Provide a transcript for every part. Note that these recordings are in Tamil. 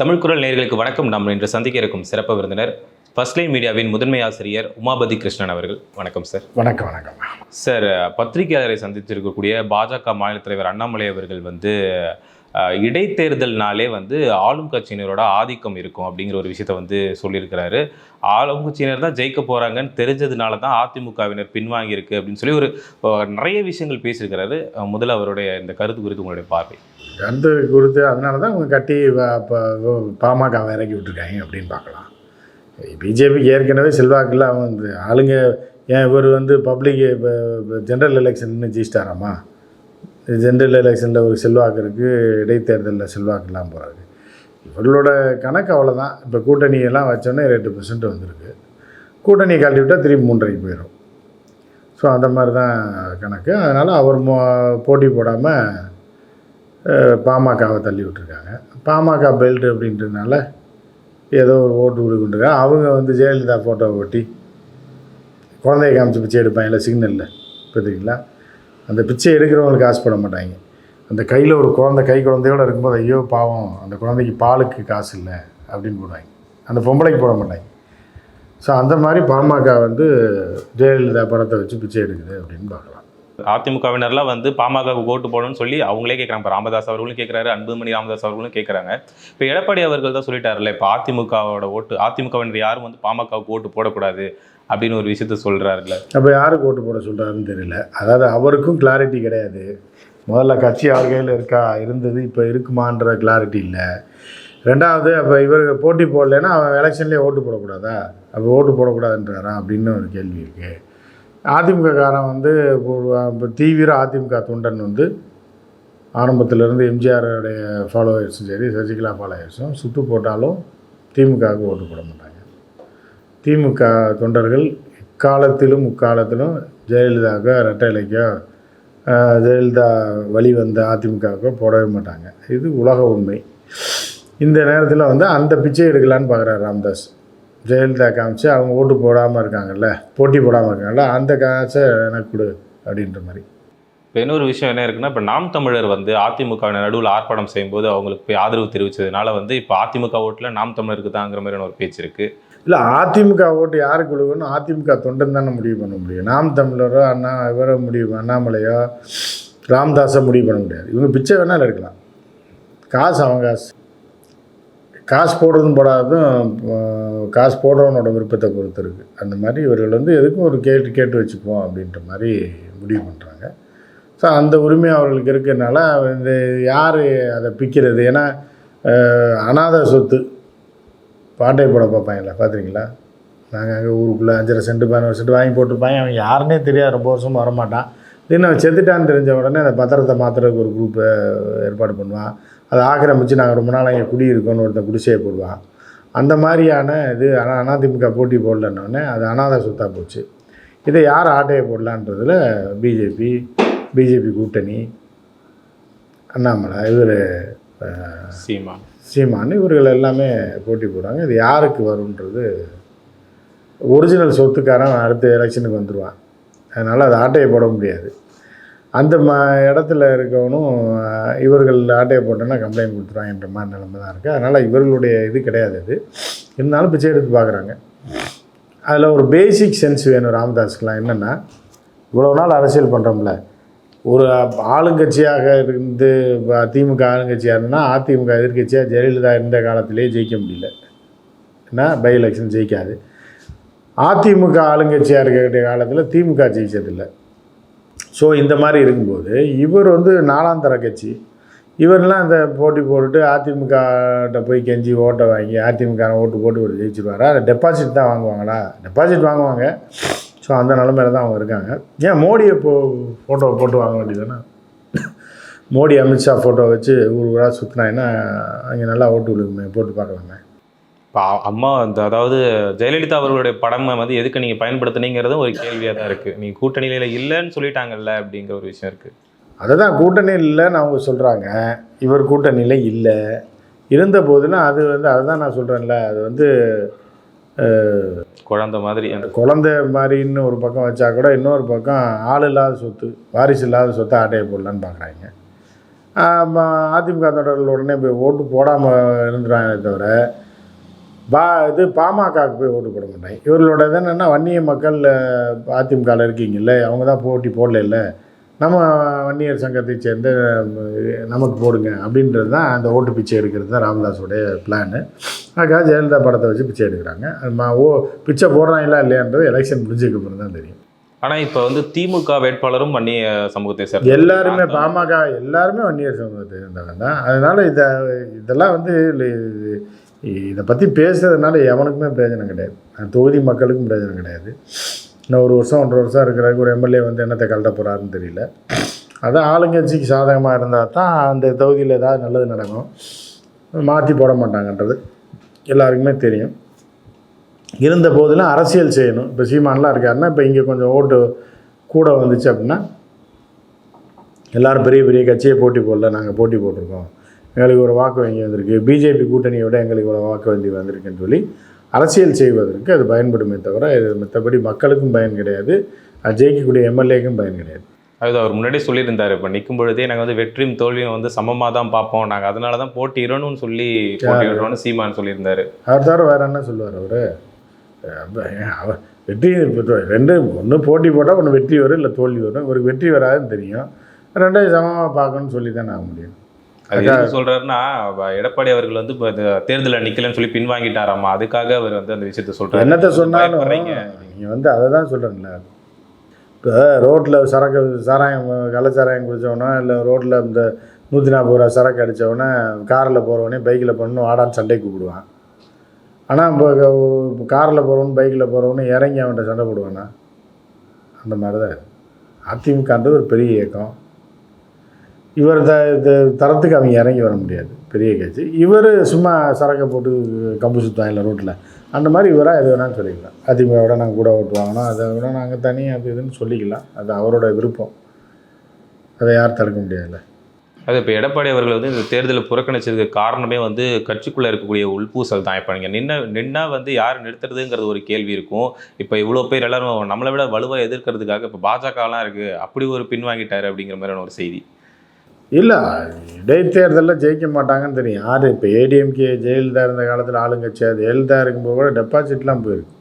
தமிழ் குரல் நேயர்களுக்கு வணக்கம். நாம் இன்று சந்திக்க இருக்கும் சிறப்பு விருந்தினர் ஃபர்ஸ்ட் லைன் மீடியாவின் முதன்மை ஆசிரியர் உமாபதி கிருஷ்ணன் அவர்கள். வணக்கம் சார். வணக்கம் வணக்கம். சார் பத்திரிகையாளரை சந்தித்திருக்கக்கூடிய பாஜக மாநில தலைவர் அண்ணாமலை அவர்கள் வந்து இடைத்தேர்தல்னாலே வந்து ஆளும் கட்சியினரோட ஆதிக்கம் இருக்கும் அப்படிங்கிற ஒரு விஷயத்த வந்து சொல்லியிருக்கிறாரு. ஆளும் கட்சியினர் தான் ஜெயிக்க போறாங்கன்னு தெரிஞ்சதுனால தான் அதிமுகவினர் பின்வாங்கியிருக்கு அப்படின்னு சொல்லி ஒரு நிறைய விஷயங்கள் பேசியிருக்கிறாரு. முதல்ல அவருடைய இந்த கருத்து குறித்து உங்களுடைய பார்வை. கருத்து கொடுத்து அதனால தான் அவங்க கட்டி பாமகவை இறக்கி விட்டுருக்காங்க அப்படின்னு பார்க்கலாம். பிஜேபிக்கு ஏற்கனவே செல்வாக்கில் அவன் வந்து ஆளுங்க ஏன் இவர் வந்து பப்ளிக் ஜென்ரல் எலெக்ஷன் இன்னும் ஜெயிச்சிட்டாராமா? ஜென்ரல் எலெக்ஷனில் ஒரு செல்வாக்கு இருக்குது இடைத்தேர்தலில் செல்வாக்கு இல்லாமல் போகிறாரு இவர்களோட கணக்கு அவ்வளோதான் இப்போ கூட்டணியெல்லாம் வச்சோன்னே ரெண்டு பர்சன்ட் வந்திருக்கு. கூட்டணியை கழட்டி விட்டால் திரும்பி மூன்றரைக்கு போயிடும் ஸோ அந்த மாதிரி தான் கணக்கு. அதனால் அவர் மோ போட்டி போடாமல் பாமகவை தள்ளி விட்டுருக்காங்க. பாமக பெல்ட் அப்படின்றதுனால ஏதோ ஒரு ஓட்டு கொடுக்குறாங்க அவங்க வந்து ஜெயலலிதா ஃபோட்டோவை ஒட்டி குழந்தைய காமிச்சு பிச்சை எடுப்பாங்கல்ல சிக்னலில் பார்த்துருக்கீங்களா அந்த பிச்சை எடுக்கிறவங்களுக்கு ஆசைப்பட மாட்டாங்க. அந்த கையில் ஒரு குழந்தை கை குழந்தையோடு இருக்கும்போது ஐயோ பாவம் அந்த குழந்தைக்கு பாலுக்கு காசு இல்லை அப்படின்னு போடுவாங்க. அந்த பொம்பளைக்கு போட மாட்டாங்க. ஸோ அந்த மாதிரி பாமக வந்து ஜெயலலிதா படத்தை வச்சு பிச்சை எடுக்குது அப்படின்னு பார்க்கலாம். அதிமுகவினர்லாம் வந்து பாமகவுக்கு ஓட்டு போடணும்னு சொல்லி அவங்களே கேட்குறாங்க இப்போ ராமதாஸ் அவர்களும் கேட்குறாரு அன்புமணி ராமதாஸ் அவர்களும் கேட்குறாங்க இப்போ எடப்பாடி அவர்கள் தான் சொல்லிட்டாருல்ல இப்போ அதிமுகவோட ஓட்டு அதிமுகவினர் யாரும் வந்து பாமகவுக்கு ஓட்டு போடக்கூடாது அப்படின்னு ஒரு விஷயத்த சொல்கிறாருல்ல அப்போ யாருக்கு ஓட்டு போட சொல்கிறாருன்னு தெரியல. அதாவது அவருக்கும் கிளாரிட்டி கிடையாது. முதல்ல கட்சி அவர் கையில் இருக்கா? இருந்தது இப்போ இருக்குமான்ற கிளாரிட்டி இல்லை. ரெண்டாவது அப்போ இவர் போட்டி போடலைன்னா அவன் எலெக்ஷன்லேயே ஓட்டு போடக்கூடாதா? அப்போ ஓட்டு போடக்கூடாதுன்றாரா? அப்படின்னு ஒரு கேள்வி இருக்குது அதிமுக காரன் வந்து தீவிர அதிமுக தொண்டன் வந்து ஆரம்பத்திலேருந்து எம்ஜிஆருடைய ஃபாலோவர்ஸும் சரி சசிகலா ஃபாலோயர்ஸும் சுட்டு போட்டாலும் திமுகவுக்கு ஓட்டு போட மாட்டாங்க. திமுக தொண்டர்கள் எக்காலத்திலும் முக்காலத்திலும் ஜெயலலிதாவுக்கோ ரெட்டை இலைக்கோ ஜெயலலிதா வழி வந்த அதிமுகவுக்கோ போடவே மாட்டாங்க. இது உலக உண்மை. இந்த நேரத்தில் வந்து அந்த பிச்சை எடுக்கலான்னு பார்க்குறாரு ராம்தாஸ். ஜெயலலிதா காமிச்சு அவங்க ஓட்டு போடாமல் இருக்காங்கல்ல போட்டி போடாமல் இருக்காங்கல்ல அந்த காசை எனக்கு கொடு அப்படின்ற மாதிரி. இப்போ இன்னொரு விஷயம் என்ன இருக்குன்னா இப்போ நாம் தமிழர் வந்து அதிமுக நடுவில் ஆர்ப்பாட்டம் செய்யும்போது அவங்களுக்கு போய் ஆதரவு தெரிவிச்சதுனால வந்து இப்போ அதிமுக ஓட்டில் நாம் தமிழருக்கு தாங்கிற மாதிரியான ஒரு பேச்சு இருக்கு. இல்லை அதிமுக ஓட்டு யாருக்கு கொடுக்கணும் அதிமுக தொண்டன் தானே முடிவு பண்ண முடியும். நாம் தமிழரோ அண்ணா இவரோ முடிவு அண்ணாமலையோ ராம்தாஸோ முடிவு பண்ண முடியாது. இவங்க பிச்சை வேணாலும் எடுக்கலாம். காசு அவங்க காசு. காசு போடுறதும் போடாததும் காசு போடுறவனோட விருப்பத்தை பொறுத்து இருக்குது அந்த மாதிரி இவர்கள் வந்து எதுக்கும் ஒரு கேட்டு கேட்டு வச்சுக்குவோம் அப்படின்ற மாதிரி முடிவு பண்ணுறாங்க ஸோ அந்த உரிமை அவர்களுக்கு இருக்கிறதுனால இந்த யார் அதை பிக்கிறது? ஏன்னா அஹ், அனாதை சொத்து பாட்டை போட பார்ப்பாங்களா பார்த்துருங்களா நாங்கள் அங்கே ஊருக்குள்ளே அஞ்சரை சென்ட் பதினோரு சென்ட் வாங்கி போட்டுப்பாங்க அவன் யாருன்னே தெரியாது ரொம்ப வருஷமாக வரமாட்டான். திடீர்னு அவன் செத்துட்டான்னு தெரிஞ்ச உடனே அந்த பத்திரத்தை மாற்றுறதுக்கு ஒரு குரூப்பை ஏற்பாடு பண்ணுவான். அதை ஆக்கிரமிச்சு நாங்கள் ரொம்ப நாள் இங்கே குடியிருக்கோன்னு ஒருத்தன் குடிசையை போடுவான். அந்த மாதிரியான இது ஆனால் அதிமுக போட்டி போடலன்னொடனே அது அனாதை சொத்தாக போச்சு. இதை யார் ஆட்டையை போடலான்றதில் பிஜேபி பிஜேபி கூட்டணி அண்ணாமலை இவர் சீமா சீமான். இவர்கள் எல்லாமே போட்டி போடுறாங்க. இது யாருக்கு வரும்ன்றது ஒரிஜினல் சொத்துக்காரன் அடுத்த எலெக்ஷனுக்கு வந்துடுவான் அதனால் அது ஆட்டையை போட முடியாது. அந்த ம இடத்துல இருக்கவனும் இவர்கள் ஆட்டையை போட்டோன்னா கம்ப்ளைண்ட் கொடுத்துருவாங்கன்ற மாதிரி நிலைமை தான் இருக்குது அதனால் இவர்களுடைய இது கிடையாது அது. இருந்தாலும் பிச்சை எடுத்து பார்க்குறாங்க. அதில் ஒரு பேசிக் சென்ஸ் வேணும் ராமதாஸ்க்கெலாம் என்னென்னா இவ்வளோ நாள் அரசியல் பண்ணுறோம்ல ஒரு ஆளுங்கட்சியாக இருந்து அதிமுக திமுக ஆளுங்கட்சியாக இருந்தால் அதிமுக எதிர்க்கட்சியாக ஜெயலலிதா இருந்த காலத்திலே ஜெயிக்க முடியல. ஏன்னா பை எலெக்ஷன் ஜெயிக்காது. அதிமுக ஆளுங்கட்சியாக இருக்கக்கூடிய காலத்தில் திமுக ஜெயிச்சதில்லை. ஸோ இந்த மாதிரி இருக்கும்போது இவர் வந்து நாலாந்தர கட்சி. இவரெல்லாம் இந்த போட்டி போட்டுட்டு அதிமுகட்ட போய் கெஞ்சி ஓட்டை வாங்கி அதிமுக ஓட்டு போட்டு ஒரு ஜெயிச்சிருவாரா? டெபாசிட் தான் வாங்குவாங்களா? டெபாசிட் வாங்குவாங்க. ஸோ அந்த நிலமையில தான் அவங்க இருக்காங்க. ஏன் மோடியை போ ஃபோட்டோவை போட்டு வாங்க வேண்டியதுன்னா மோடி அமித்ஷா ஃபோட்டோ வச்சு ஊர் ஊராக சுற்றினாங்கன்னா அங்கே நல்லா ஓட்டு விழுகுமே போட்டு பார்க்கலாமே இப்போ அம்மா அந்த அதாவது ஜெயலலிதா அவர்களுடைய படம் வந்து எதுக்கு நீங்கள் பயன்படுத்துனீங்கிறதும் ஒரு கேள்வியாக தான் இருக்குது நீங்கள் கூட்டணியில இல்லைன்னு சொல்லிட்டாங்கல்ல அப்படிங்கிற ஒரு விஷயம் இருக்குது அதை தான் கூட்டணி இல்லைன்னு அவங்க சொல்கிறாங்க இவர் கூட்டணியில் இல்லை. இருந்த போதுன்னா அது வந்து அதை தான் நான் சொல்கிறேன்ல அது வந்து குழந்தை மாதிரி அந்த குழந்தை மாதிரின்னு ஒரு பக்கம் வச்சா கூட இன்னொரு பக்கம் ஆள் இல்லாத சொத்து வாரிசு இல்லாத சொத்தை ஆட்டையை போடலான்னு பார்க்குறாங்க அதிமுக தொண்டர்கள் உடனே போய் ஓட்டு போடாமல் இருந்துறாங்களே தவிர பா இது பாமகவுக்கு போய் ஓட்டு போட மாட்டாங்க இவர்களோட இது என்னென்னா வன்னிய மக்கள் அதிமுகவில் இருக்கீங்கல்ல அவங்க தான் போட்டி போடல நம்ம வன்னியர் சங்கத்தை சேர்ந்து நமக்கு போடுங்க அப்படின்றது தான் அந்த ஓட்டு பிச்சை எடுக்கிறது தான் ராமதாஸோடைய பிளானு. அதுக்காக ஜெயலலிதா படத்தை வச்சு பிச்சை எடுக்கிறாங்க. ஓ பிச்சை போடுறாங்களா இல்லையான்றது எலெக்ஷன் முடிஞ்சதுக்கு அப்புறம் தான் தெரியும். ஆனா இப்ப வந்து திமுக வேட்பாளரும் வன்னிய சமூகத்தை சேர்ந்த எல்லாருமே பாமக எல்லாருமே வன்னியர் சமூகத்தை சேர்ந்தவங்க தான். அதனால் இதை இதெல்லாம் வந்து இதை பற்றி பேசுகிறதுனால எவனுக்குமே பிரயோஜனம் கிடையாது. தொகுதி மக்களுக்கும் பிரயோஜனம் கிடையாது. இன்னும் ஒரு வருஷம் ஒன்றரை வருஷம் இருக்கிறதுக்கு ஒரு எம்எல்ஏ வந்து என்னத்தை கலட்ட போகிறாருன்னு தெரியல. அதான் ஆளுங்கட்சிக்கு சாதகமாக இருந்தால் தான் அந்த தொகுதியில் ஏதாவது நல்லது நடக்கும். மாற்றி போட மாட்டாங்கன்றது எல்லாருக்குமே தெரியும். இருந்த போதிலும் அரசியல் செய்யணும். இப்போ சீமான்லாம் இருக்காருன்னா இப்போ இங்கே கொஞ்சம் ஓட்டு கூட வந்துச்சு அப்படின்னா எல்லாரும் பெரிய பெரிய கட்சியை போட்டி போடல நாங்கள் போட்டி போட்டிருக்கோம். எங்களுக்கு ஒரு வாக்கு வங்கி வந்திருக்கு. பிஜேபி கூட்டணியை விட எங்களுக்கு ஒரு வாக்கு வங்கி வந்திருக்குன்னு சொல்லி அரசியல் செய்வதற்கு அது பயன்படுமே தவிர இது மற்றபடி மக்களுக்கும் பயன் கிடையாது. அது ஜெயிக்கக்கூடிய எம்எல்ஏக்கும் பயன் கிடையாது. அது அவர் முன்னாடி சொல்லியிருந்தாரு. இப்ப நிற்கும் பொழுதே நாங்க வந்து வெற்றியும் தோல்வியும் வந்து சமமா தான் பார்ப்போம். நாங்க அதனால தான் போட்டியிடணும்னு சொல்லி போட்டியிடுறோம்னு சீமான் சொல்லியிருந்தாரு. அவர் தவிர வேறு என்ன சொல்லுவார் அவர்? அவர் வெற்றி ரெண்டு ஒன்று போட்டி போட்டால் ஒன்று வெற்றி வரும் இல்லை தோல்வி வரும். இவருக்கு வெற்றி வராதுன்னு தெரியும். ரெண்டையும் சமமாக பார்க்கணும்னு சொல்லி தான் ஆக முடியும் அது எதுக்கு சொல்றாருன்னா எடப்பாடி அவர்கள் வந்து தேர்தலில் நிக்கலன்னு சொல்லி பின்வாங்கிட்டாராமா? அதுக்காக அவர் வந்து அந்த விஷயத்த சொல்றாரு. என்னத்தை சொன்னாலும். நீங்கள் வந்து அதை தான் சொல்கிறேன்ல இப்போ ரோட்டில் சரக்கு சாராயம் கள்ளச்சாராயம் குடித்தவனோ இல்லை ரோட்டில் இந்த நூற்றி நாற்பது ரூபா சரக்கு அடித்தவனே காரில் போகிறவனே பைக்கில் போகணும் வாடான்னு சண்டை கூப்பிடுவான். ஆனால் இப்போ காரில் போகிறவன் பைக்கில் போகிறவனு இறங்கி அவன்கிட்ட சண்டை போடுவானா? அந்த மாதிரி தான். அதிமுகன்றது ஒரு பெரிய இயக்கம். இவர் த தரத்துக்கு அவங்க இறங்கி வர முடியாது. பெரிய கட்சி. இவர் சும்மா சரக்கை போட்டு கம்பு சுற்றுவாங்கல்ல ரோட்டில் அந்த மாதிரி இவராக எது வேணாலும் சொல்லிக்கலாம். அதிமுக விட நாங்கள் கூட ஓட்டு வாங்கினோம் அதை விட நாங்கள் தனி அது இதுன்னு சொல்லிக்கலாம். அது அவரோட விருப்பம். அதை யார் தடுக்க முடியாதுல்ல. அது இப்போ எடப்பாடி அவர்கள் வந்து இந்த தேர்தலை புறக்கணிச்சதுக்கு காரணமே வந்து கட்சிக்குள்ளே இருக்கக்கூடிய உள்பூசல் தான். இப்போ நீங்கள் நின்ன நின்னா வந்து யார் நிறுத்துறதுங்கிறது ஒரு கேள்வி இருக்கும். இப்போ இவ்வளோ பேர் எல்லாரும் நம்மளை விட வலுவாக எதிர்க்கிறதுக்காக இப்போ பாஜகலாம் இருக்குது அப்படி ஒரு பின்வாங்கிட்டார் அப்படிங்கிற மாதிரியான ஒரு செய்தி. இல்லை இடைத்தேர்தலில் ஜெயிக்க மாட்டாங்கன்னு தெரியும். யார்? இப்போ ஏடிஎம்கே ஜெயலலிதா இருந்த காலத்தில் ஆளுங்கட்சி அது ஜெயலலிதா இருக்கும்போது கூட டெபாசிட்லாம் போயிருக்கு.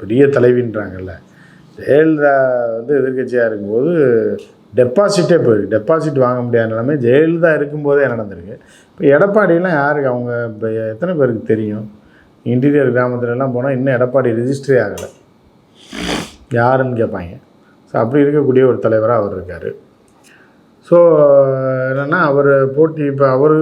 பெரிய தலைவின்றாங்கல்ல. ஜெயலலிதா வந்து எதிர்க்கட்சியாக இருக்கும்போது டெபாசிட்டே போயிருக்கு. டெபாசிட் வாங்க முடியாத நிலைமை ஜெயலலிதா இருக்கும்போதே நடந்திருக்கு. இப்போ எடப்பாடியெலாம் யாருக்கு? அவங்க இப்போ எத்தனை பேருக்கு தெரியும்? இன்டீரியர் கிராமத்துலலாம் போனால் இன்னும் எடப்பாடி ரிஜிஸ்டரே ஆகலை. யாருன்னு கேட்பாங்க ஸோ அப்படி இருக்கக்கூடிய ஒரு தலைவராக அவர் இருக்கார். ஸோ என்னென்னா அவர் போட்டி இப்போ அவர்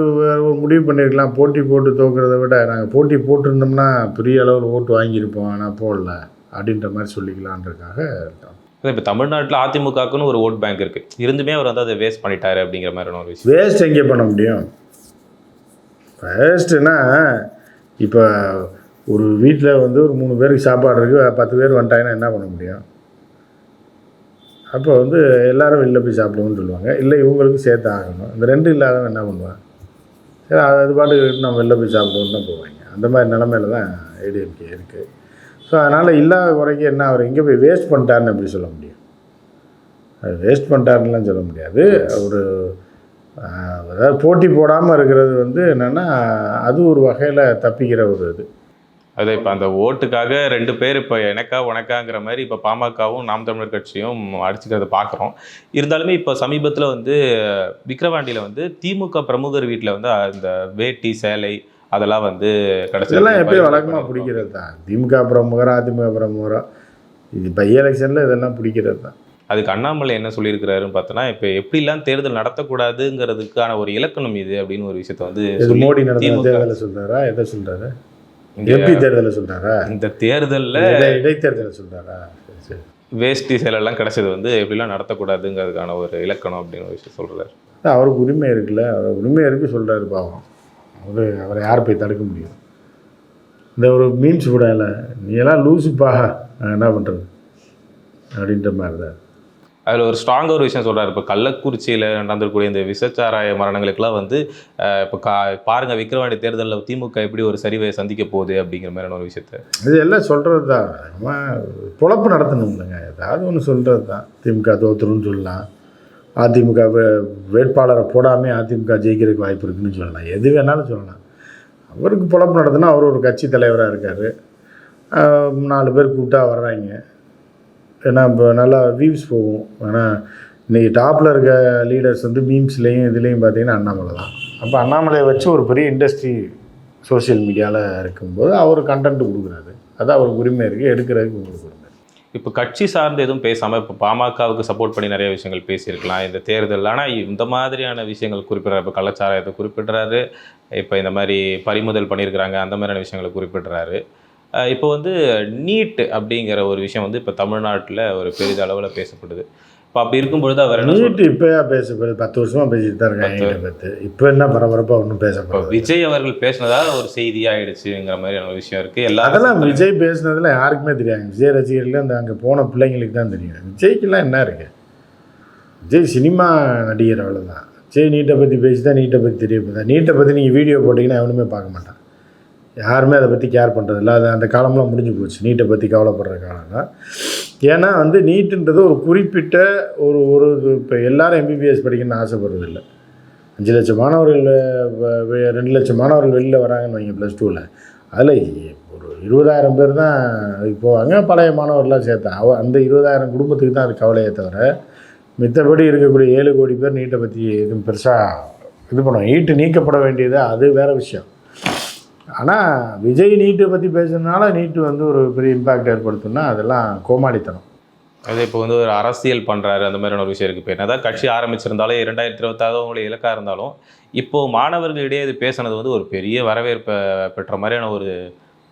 முடிவு பண்ணியிருக்கலாம் போட்டி போட்டு தோக்குறத விட நாங்கள் போட்டி போட்டிருந்தோம்னா பெரிய அளவில் ஓட்டு வாங்கியிருப்போம். ஆனால் போடல. அப்படின்ற மாதிரி சொல்லிக்கலான்றதுக்காக இப்போ தமிழ்நாட்டில் அதிமுகக்குன்னு ஒரு ஓட் பேங்க் இருக்கு. இருந்துமே அவர் வந்து அதை வேஸ்ட் பண்ணிட்டாரு அப்படிங்கிற மாதிரியான ஒரு விஷயம். வேஸ்ட் எங்கே பண்ண முடியும்? வேஸ்ட்டுன்னா இப்போ ஒரு வீட்டில் வந்து ஒரு மூணு பேருக்கு சாப்பாடு இருக்குது பத்து பேர் வந்துட்டாங்கன்னா என்ன பண்ண முடியும்? அப்போ வந்து எல்லாரும் வெளில போய் சாப்பிடுவோம்னு சொல்லுவாங்க. இல்லை இவங்களுக்கும் சேர்த்து ஆகணும். இந்த ரெண்டு இல்லாதவங்க என்ன பண்ணுவாங்க சரி அது அது பாட்டுக்கு நம்ம வெளில போய் சாப்பிடுவோம்னு தான் போவாங்க. அந்த மாதிரி நிலமையில தான் ஏடிஎம்கே இருக்குது ஸோ அதனால் இல்லாத குறைக்கு என்ன அவர் எங்கே போய் வேஸ்ட் பண்ணிட்டாருன்னு எப்படி சொல்ல முடியும்? அது வேஸ்ட் பண்ணிட்டாருன்னுலாம் சொல்ல முடியாது. ஒரு அதாவது போட்டி போடாமல் இருக்கிறது வந்து என்னென்னா அது ஒரு வகையில் தப்பிக்கிற ஒரு இது. அது இப்போ அந்த ஓட்டுக்காக ரெண்டு பேர் இப்போ எனக்கா உனக்காங்கிற மாதிரி இப்போ பாமகவும் நாம் தமிழர் கட்சியும் அடிச்சுக்கிறத பார்க்குறோம் இருந்தாலுமே இப்போ சமீபத்தில் வந்து விக்கிரவாண்டியில் வந்து திமுக பிரமுகர் வீட்டில் வந்து இந்த வேட்டி சேலை அதெல்லாம் வந்து கிடைச்சது இதெல்லாம் எப்பயும் வழக்கமாக பிடிக்கிறது தான். திமுக பிரமுகரா அதிமுக பிரமுகரா இது பை எலெக்ஷனில் இதெல்லாம் பிடிக்கிறது தான். அதுக்கு அண்ணாமலை என்ன சொல்லியிருக்கிறாருன்னு பார்த்தோன்னா இப்போ எப்படிலாம் தேர்தல் நடத்தக்கூடாதுங்கிறதுக்கான ஒரு இலக்கணம் இது அப்படின்னு ஒரு விஷயத்த வந்து மோடி நடந்த திமுக தேர்தலை சொல்கிறாரா எதை சொல்கிறாரு எம்பி தேர்தலை சொல்கிறாரா இந்த தேர்தலில் இடைத்தேர்தலை சொல்கிறாரா சரி வேஷ்டி சேலைலாம் கிடைச்சது வந்து எப்படிலாம் நடத்தக்கூடாதுங்கிறதுக்கான ஒரு இலக்கணம் அப்படின்னு ஒரு விஷயம் அதான் அவருக்கு உரிமை இருக்குல்ல. அவர் உரிமை இருக்கு சொல்கிறாரு பாவம். அவர் அவரை யார் போய் தடுக்க முடியும்? இந்த ஒரு மீன்ஸ் இல்லை. நீ எல்லாம் லூசுப்பா என்ன பண்ணுறது அப்படின்ற மாதிரி தான் அதில் ஒரு ஸ்ட்ராங்காக ஒரு விஷயம் சொல்கிறார் இப்போ கள்ளக்குறிச்சியில் நடந்திருக்கக்கூடிய இந்த விசச்சாராய மரணங்களுக்கெல்லாம் வந்து இப்போ கா பாருங்கள் விக்ரவாணி தேர்தலில் திமுக எப்படி ஒரு சரிவை சந்திக்க போகுது அப்படிங்கிற மாதிரியான ஒரு விஷயத்த. இது எல்லாம் சொல்கிறது தான் நம்ம பொழப்பு நடத்தணும் இல்லைங்க ஏதாவது ஒன்று சொல்கிறது தான் திமுக தோத்துருன்னு சொல்லலாம். அதிமுக வே- வேட்பாளரை போடாமே அதிமுக ஜெயிக்கிறதுக்கு வாய்ப்பு இருக்குன்னு சொல்லலாம். எது வேணாலும் சொல்லலாம். அவருக்கு பொழப்பு நடத்துனா அவர் ஒரு கட்சி தலைவராக இருக்கார். நாலு பேர் கூப்பிட்டா வர்றாங்க. ஏன்னா இப்போ நல்லா வியூஸ் போகும். ஆனால் இன்றைக்கி டாப்பில் இருக்க லீடர்ஸ் வந்து மீம்ஸ்லேயும் இதுலேயும் பார்த்தீங்கன்னா அண்ணாமலை தான். அப்போ அண்ணாமலையை வச்சு ஒரு பெரிய இண்டஸ்ட்ரி சோஷியல் மீடியாவில் இருக்கும்போது அவர் கண்டென்ட் கொடுக்குறாரு. அது அவருக்கு உரிமை இருக்குது எடுக்கிறதுக்கு உங்களுக்கு உரிமை. இப்போ கட்சி சார்ந்து எதுவும் பேசாமல் இப்போ பாமகவுக்கு சப்போர்ட் பண்ணி நிறைய விஷயங்கள் பேசியிருக்கலாம் இந்த தேர்தல். ஆனால் இந்த மாதிரியான விஷயங்கள் குறிப்பிட்றாரு. இப்போ கள்ளச்சாராயத்தை குறிப்பிடுறாரு. இப்போ இந்த மாதிரி பறிமுதல் பண்ணியிருக்கிறாங்க அந்த மாதிரியான விஷயங்களை குறிப்பிடுறாரு. இப்போ வந்து நீட் அப்படிங்கிற ஒரு விஷயம் வந்து இப்போ தமிழ்நாட்டில் ஒரு பெரிதளவில் பேசப்படுது. இப்போ அப்படி இருக்கும்பொழுது அவர் என்ன சொல்றாரு? நீட்டு இப்போயா பேசப்படுது. பத்து வருஷமாக பேசிட்டு தான் இருக்காங்க பத்து இப்போ என்ன பரபரப்பாக ஒன்றும் இப்போ பேசப்படுது விஜய் அவர்கள் பேசினதா ஒரு செய்தியாயிடுச்சுங்கிற மாதிரியான ஒரு விஷயம் இருக்கு. எல்லா அதெல்லாம் விஜய் பேசுனதுல யாருக்குமே தெரியாது. விஜய் ரசிகர்கள் அந்த அங்கே போன பிள்ளைங்களுக்கு தான் தெரியும். விஜய்க்கெல்லாம் என்ன இருக்கு? விஜய் சினிமா நடிகர் அவ்வளோதான் விஜய் நீட்டை பற்றி பேசி தான் நீட்டை பற்றி தெரிய போதா நீட்டை பற்றி நீங்கள் வீடியோ போட்டிங்கன்னா எவனுமே பார்க்க மாட்டான். யாருமே அதை பற்றி கேர் பண்ணுறதில்ல அது அந்த காலம்லாம் முடிஞ்சு போச்சு. நீட்டை பற்றி கவலைப்படுற காலம் தான் ஏன்னா வந்து நீட்டுன்றது ஒரு குறிப்பிட்ட ஒரு ஒரு இப்போ எல்லாரும் எம்பிபிஎஸ் படிக்கணும்னு ஆசைப்படுறதில்ல அஞ்சு லட்சம் மாணவர்கள் ரெண்டு லட்சம் மாணவர்கள் வெளியில் வராங்கன்னு வைங்க ப்ளஸ் டூவில் அதில் ஒரு இருபதாயிரம் பேர் தான் அதுக்கு போவாங்க. பழைய மாணவர்கள்லாம் சேர்த்தா. அவ அந்த இருபதாயிரம் குடும்பத்துக்கு தான் அது கவலையே தவிர மித்தபடி இருக்கக்கூடிய ஏழு கோடி பேர் நீட்டை பற்றி எதுவும் பெருசாக இது பண்ணுவோம் நீட்டு நீக்கப்பட வேண்டியது அது வேறு விஷயம். ஆனால் விஜய் நீட்டை பற்றி பேசுறதுனால நீட்டு வந்து ஒரு பெரிய இம்பேக்ட் ஏற்படுத்தும்னா அதெல்லாம் கோமாளித்தனம். அது இப்போ வந்து ஒரு அரசியல் பண்றாரு அந்த மாதிரியான ஒரு விஷயம் இருக்கு. இப்போ என்னதான் கட்சி ஆரம்பிச்சிருந்தாலும் இரண்டாயிரத்தி இருபத்தாறு உங்களுடைய இலக்கா இருந்தாலும் இப்போ மாணவர்களிடையே இது பேசுனது வந்து ஒரு பெரிய வரவேற்பை பெற்ற மாதிரியான ஒரு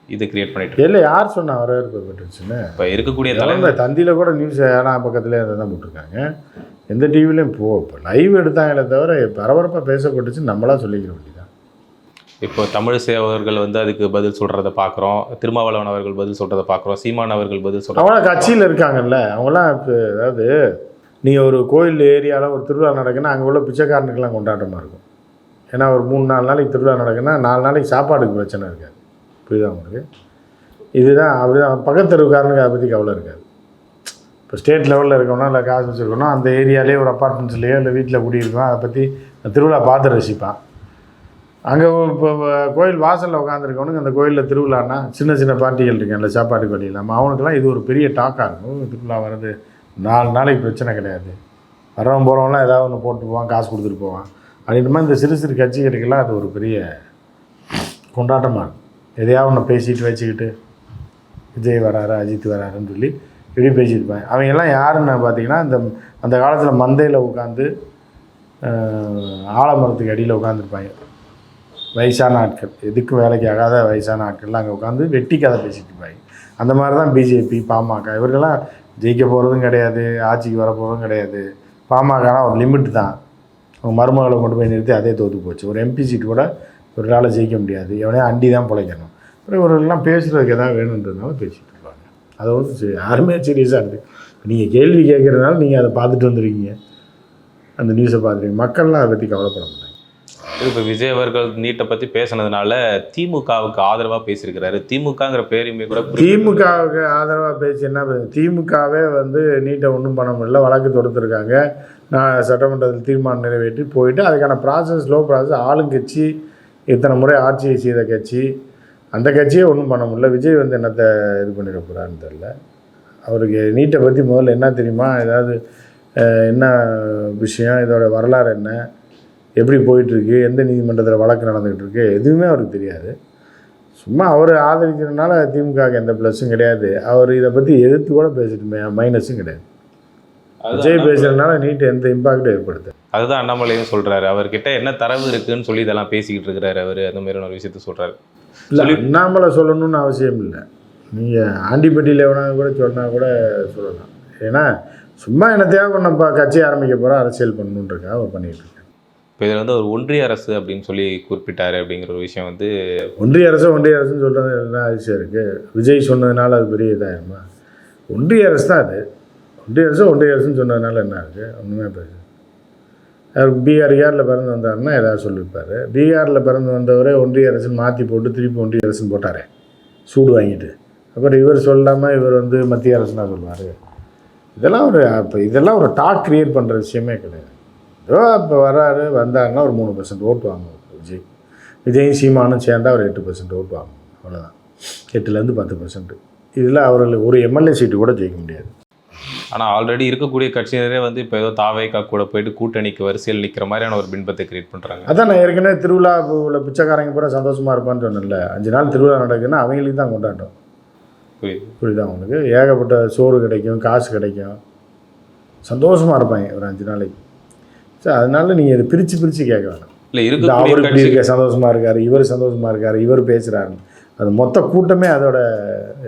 இது கிரியேட் பண்ணிட்டு. இல்லை யார் சொன்னா வரவேற்பு பெற்றுச்சுன்னு? இப்போ இருக்கக்கூடிய தலைமை தந்தியில் கூட நியூஸ் ஏழாம் பக்கத்துல அதை தான் போட்டிருக்காங்க. எந்த டிவிலையும் போ இப்போ லைவ் எடுத்தாங்களே தவிர பரபரப்பாக பேசப்பட்டுச்சு நம்மளா சொல்லிக்கிற வேண்டியதான் இப்போ தமிழிசை அவர்கள் வந்து அதுக்கு பதில் சொல்றத பார்க்குறோம் திருமாவளவன் அவர்கள் பதில் சொல்றத பார்க்குறோம் சீமான் அவர்கள் பதில் சொல்றத அவங்களாம் கட்சியில் இருக்காங்கல்ல அவங்களாம் இப்போ அதாவது நீங்கள் ஒரு கோயில் ஏரியாவில் ஒரு திருவிழா நடக்குன்னா அங்கே உள்ள பிச்சைக்காரனுக்கெல்லாம் கொண்டாட்டமாக இருக்கும். ஏன்னா ஒரு மூணு நாலு நாளைக்கு திருவிழா நடக்குன்னா நாலு நாளைக்கு சாப்பாடுக்கு பிரச்சனை இருக்காது. புரியுதா உங்களுக்கு? இதுதான் அப்படிதான் பக்கத்து தெருவுக்காரனுக்கு அதை பற்றி கவலை இருக்காது. இப்போ ஸ்டேட் லெவலில் இருக்கணும் இல்லை காசு வச்சுருக்கணும் அந்த ஏரியாலேயே ஒரு அப்பார்ட்மெண்ட்ஸ்லேயோ இல்லை வீட்டில் குடியிருக்கோம் அதை பற்றி திருவிழா பார்த்து ரசிப்பான். அங்கே இப்போ கோயில் வாசலில் உட்காந்துருக்கவனுக்கு அந்த கோயிலில் திருவிழான்னா சின்ன சின்ன பார்ட்டிகள் இருக்கேன்ல சாப்பாட்டுக்கு கொடி இல்லாமல் அவனுக்கெல்லாம் இது ஒரு பெரிய டாக்காக இருக்கும். திருவிழா வர்றது நாலு நாளைக்கு பிரச்சனை கிடையாது. வரவன் போகிறவன்லாம் ஏதாவது ஒன்று போட்டு போவான் காசு கொடுத்துட்டு போவான். அப்படின்ற மாதிரி இந்த சிறு சிறு கட்சிகளுக்கெல்லாம் அது ஒரு பெரிய கொண்டாட்டமாக இருக்கும். எதையாவது ஒன்று பேசிட்டு வச்சுக்கிட்டு விஜய் வராரு அஜித் வராருன்னு சொல்லி இப்படி பேசியிருப்பாங்க. அவங்க எல்லாம் யாருன்னு பார்த்தீங்கன்னா அந்த அந்த காலத்தில் மந்தையில் உட்காந்து ஆலமரத்துக்கு அடியில் உட்காந்துருப்பாங்க வயசான ஆட்கள். எதுக்கும் வேலைக்கு ஆகாத வயசான ஆட்கள்லாம் அங்கே உட்காந்து வெட்டி கதை பேசிட்டு இருப்பாங்க. அந்த மாதிரி தான் பிஜேபி பாமக இவர்கள்லாம் ஜெயிக்க போகிறதும் கிடையாது ஆட்சிக்கு வர போகிறதும் கிடையாது. பாமகனா ஒரு லிமிட் தான். அவங்க மருமகளை கொண்டு போய் நிறுத்தி அதே தோற்று போச்சு. ஒரு எம்பி சீட் கூட ஒரு ஜெயிக்க முடியாது. எவனையும் அண்டி தான் பிழைக்கணும். அப்புறம் இவர்கள்லாம் பேசுகிறதுக்கு எதாவது வேணுன்றதுனால பேசிகிட்டு இருப்பாங்க. அதை வந்து யாருமே சீரியஸாக இருக்குது நீங்கள் கேள்வி கேட்குறதுனால நீங்கள் அதை பார்த்துட்டு வந்துருக்கீங்க. அந்த நியூஸை பார்த்துருக்கீங்க. மக்கள்லாம் அதை பற்றி கவலைப்பட மாட்டாங்க. இப்போ விஜய் அவர்கள் நீட்டை பற்றி பேசுனதுனால திமுகவுக்கு ஆதரவாக பேசியிருக்கிறாரு. திமுகங்கிற பேருமே கூட திமுகவுக்கு ஆதரவாக பேசி என்ன திமுகவே வந்து நீட்டை ஒன்றும் பண்ண முடியல வழக்கு தொடுத்துருக்காங்க. நான் சட்டமன்றத்தில் தீர்மானம் நிறைவேற்றி போயிட்டு அதுக்கான ப்ராசஸ் ஸ்லோ ப்ராசஸ் ஆளுங்கட்சி இத்தனை முறை ஆட்சியை செய்த கட்சி அந்த கட்சியே ஒன்றும் பண்ண முடியல. விஜய் வந்து என்னத்தை இது பண்ணிட போகிறான்னு தெரில அவருக்கு நீட்டை பற்றி முதல்ல என்ன தெரியுமா? ஏதாவது என்ன விஷயம்? இதோட வரலாறு என்ன? எப்படி போயிட்டுருக்கு எந்த நீதிமன்றத்தில் வழக்கு நடந்துக்கிட்டு இருக்கு எதுவுமே அவருக்கு தெரியாது. சும்மா அவர் ஆதரிக்கிறதுனால திமுகவுக்கு எந்த ப்ளஸ்ஸும் கிடையாது. அவர் இதை பற்றி எதிர்த்து கூட பேசிட்டு மைனஸும் கிடையாது. விஜய் பேசுறதுனால நீட் எந்த இம்பாக்டும் ஏற்படுது அதுதான் அண்ணாமலையும் சொல்றாரு. அவர்கிட்ட என்ன தரவு இருக்குன்னு சொல்லி இதெல்லாம் பேசிக்கிட்டு இருக்கிறாரு அவரு. அந்த மாதிரியான ஒரு விஷயத்த சொல்றாரு. இல்லை அண்ணாமலை சொல்லணும்னு அவசியம் இல்லை. நீங்கள் ஆண்டிப்பட்டியில் எவனாவது கூட சொன்னால் கூட சொல்லலாம். ஏன்னா சும்மா என்ன தேவை நம்ம கட்சி ஆரம்பிக்க போகிறோம் அரசியல் பண்ணணுன்றக்காக அவர் பண்ணிட்டு இருக்காங்க இப்போ இதில் வந்து ஒரு ஒன்றிய அரசு அப்படின்னு சொல்லி குறிப்பிட்டாரு அப்படிங்கிற ஒரு விஷயம் வந்து ஒன்றிய அரசு ஒன்றிய அரசுன்னு சொல்கிறது என்ன அதிசயம் இருக்குது விஜய் சொன்னதுனால அது பெரிய இதாகிருமா ஒன்றிய அரசு தான் அது. ஒன்றிய அரசு ஒன்றிய அரசுன்னு சொன்னதுனால என்ன இருக்குது ஒன்றுமே பேசு அவர் பீகார் பீகாரில் பிறந்து வந்தாருன்னா ஏதாவது சொல்லியிருப்பார். பீகாரில் பிறந்து வந்தவரே ஒன்றிய அரசுன்னு மாற்றி போட்டு திருப்பி ஒன்றிய அரசுன்னு போட்டாரே. சூடு வாங்கிட்டு. அப்புறம் இவர் சொல்லாமல் இவர் வந்து மத்திய அரசுனா சொல்லுவார். இதெல்லாம் ஒரு இப்போ இதெல்லாம் ஒரு டாக் கிரியேட் பண்ணுற விஷயமே கிடையாது. ஏதோ இப்போ வர்றாரு வந்தாருன்னா ஒரு மூணு பர்சன்ட் ஓட்டு வாங்குவார் விஜய். விஜயும் சீமானும் சேர்ந்தா ஒரு எட்டு பர்சன்ட் ஓட்டு வாங்கும் அவ்வளோதான் எட்டுலேருந்து பத்து பர்சன்ட் இதில் அவர்கள் ஒரு எம்எல்ஏ சீட்டு கூட ஜெயிக்க முடியாது. ஆனால் ஆல்ரெடி இருக்கக்கூடிய கட்சியினரே வந்து இப்போ ஏதோ தாவேக்கா கூட போயிட்டு கூட்டணிக்கு வரிசையில் நிற்கிற மாதிரியான ஒரு பின்பத்தை கிரியேட் பண்ணுறாங்க அதான் நான் ஏற்கனவே திருவிழா உள்ள பிச்சைக்காரங்க பூரா சந்தோஷமாக இருப்பான்னு சொன்னேன்ல. அஞ்சு நாள் திருவிழா நடக்குதுன்னா அவங்களுக்கு தான் கொண்டாட்டம் புரியுது. புரியுதா உங்களுக்கு? ஏகப்பட்ட சோறு கிடைக்கும் காசு கிடைக்கும். சந்தோஷமாக இருப்பாங்க ஒரு அஞ்சு நாளைக்கு. சரி அதனால நீங்கள் இதை பிரித்து பிரித்து கேட்க வேணாம். இல்லை அவர் இப்படி இருக்க சந்தோஷமாக இருக்காரு இவர் சந்தோஷமாக இருக்காரு இவர் பேசுகிறாரு அது மொத்த கூட்டமே அதோட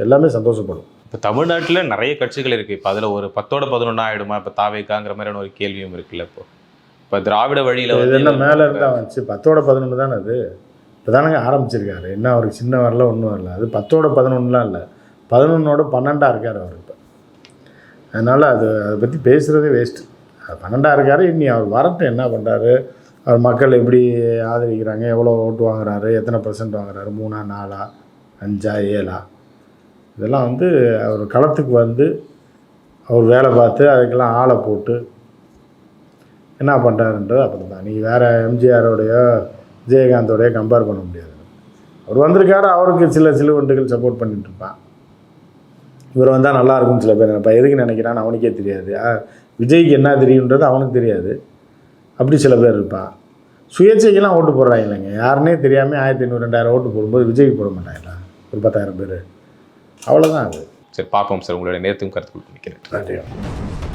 எல்லாமே சந்தோஷப்படும். இப்போ தமிழ்நாட்டில் நிறைய கட்சிகள் இருக்குது இப்போ அதில் ஒரு பத்தோட பதினொன்றா ஆயிடுமா? இப்போ தாவேக்காங்கிற மாதிரியான ஒரு கேள்வியும் இருக்குல்ல இப்போ. இப்போ திராவிட வழியில் இது என்ன மேலே இருந்தால் வந்துச்சு? பத்தோட பதினொன்று தானே அது? இப்போ தானங்க ஆரம்பிச்சிருக்காரு. என்ன அவருக்கு சின்ன வரல ஒன்றும் வரல. அது பத்தோட பதினொன்றுலாம் இல்லை. பதினொன்னோட பன்னெண்டாக இருக்கார் அவர் இப்போ. அதனால் அது அதை பற்றி பேசுகிறதே வேஸ்ட்டு பன்னெண்டாக இருக்காரு இனி அவர் வரட்டும் என்ன பண்ணுறாரு அவர் மக்கள் எப்படி ஆதரிக்கிறாங்க? எவ்வளோ ஓட்டு வாங்குறாரு? எத்தனை பர்சன்ட் வாங்குறாரு? மூணா நாலா? அஞ்சா ஏழா? இதெல்லாம் வந்து அவர் களத்துக்கு வந்து அவர் வேலை பார்த்து அதுக்கெல்லாம் ஆளை போட்டு என்ன பண்ணுறாருன்றது அப்படி தான். நீ வேறு எம்ஜிஆரோடையோ விஜயகாந்தோடைய கம்பேர் பண்ண முடியாது. அவர் வந்திருக்காரு அவருக்கு சில சிலுவண்டுகள் சப்போர்ட் பண்ணிட்டு இருப்பான். இவர் வந்தால் நல்லா இருக்கும்னு சில பேர் நினைப்பா. எதுக்கு நினைக்கிறான்னு அவனுக்கே தெரியாது. விஜய்க்கு என்ன தெரியுன்றது அவனுக்கு தெரியாது. அப்படி சில பேர் இருப்பான் சுயேட்சைக்கெல்லாம் ஓட்டு போடுறாங்க இல்லைங்க யாருன்னே தெரியாமல் ஆயிரத்தி ஐநூறு ரெண்டாயிரம் ஓட்டு போடும்போது விஜய்க்கு போட மாட்டாங்களா? ஒரு பத்தாயிரம் பேர். அவ்வளோதான் அது. சரி பார்ப்போம் சார். உங்களுடைய நேரத்துக்கும் கருத்து கொடுத்து நிற்கிறேன் நன்றி